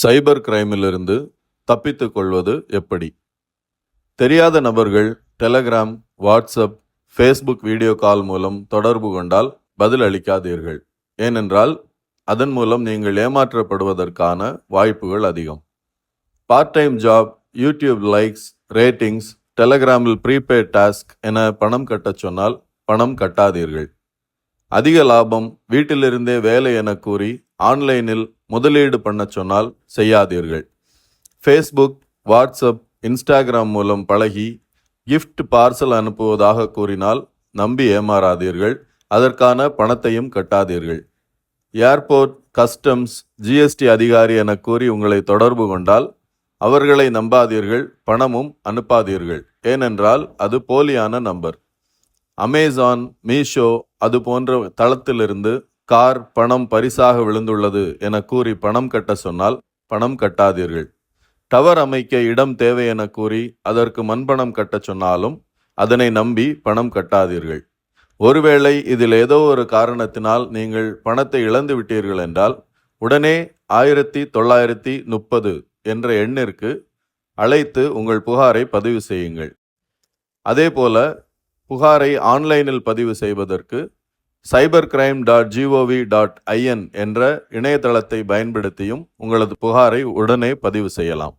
சைபர் கிரைமிலிருந்து தப்பித்து கொள்வது எப்படி? தெரியாத நபர்கள் Telegram WhatsApp Facebook video call மூலம் தொடர்பு கொண்டால் பதில் அளிக்காதீர்கள். ஏனென்றால் அதன் மூலம் நீங்கள் ஏமாற்றப்படுவதற்கான வாய்ப்புகள் அதிகம். Part time job YouTube likes ratings டெலகிராமில் ப்ரீபெய்ட் டாஸ்க் என பணம் கட்டச் சொன்னால் பணம் கட்டாதீர்கள். அதிக லாபம் வீட்டிலிருந்தே வேலை என கூறி ஆன்லைனில் முதலீடு பண்ண சொன்னால் செய்யாதீர்கள். ஃபேஸ்புக் வாட்ஸ்அப் இன்ஸ்டாகிராம் மூலம் பழகி கிஃப்ட் பார்சல் அனுப்புவதாக கூறினால் நம்பி ஏமாறாதீர்கள். அதற்கான பணத்தையும் கட்டாதீர்கள். ஏர்போர்ட் கஸ்டம்ஸ் ஜிஎஸ்டி அதிகாரி என கூறி உங்களை தொடர்பு கொண்டால் அவர்களை நம்பாதீர்கள் பணமும் அனுப்பாதீர்கள். ஏனென்றால் அது போலியான நம்பர். அமேசான் மீஷோ அது போன்ற தளத்திலிருந்து கார் பணம் பரிசாக விழுந்துள்ளது என கூறி பணம் கட்ட சொன்னால் பணம் கட்டாதீர்கள். டவர் அமைக்க இடம் தேவை என கூறி அதற்கு மண்பணம் கட்டச் சொன்னாலும் அதனை நம்பி பணம் கட்டாதீர்கள். ஒருவேளை இதில் ஏதோ ஒரு காரணத்தினால் நீங்கள் பணத்தை இழந்து விட்டீர்கள் என்றால் உடனே ஆயிரத்தி தொள்ளாயிரத்தி முப்பது என்ற எண்ணிற்கு அழைத்து உங்கள் புகாரை பதிவு செய்யுங்கள். அதேபோல புகாரை ஆன்லைனில் பதிவு செய்வதற்கு cyber crime dot G O V dot I N என்ற இணையதளத்தை பயன்படுத்தியும் உங்களது புகாரை உடனே பதிவு செய்யலாம்.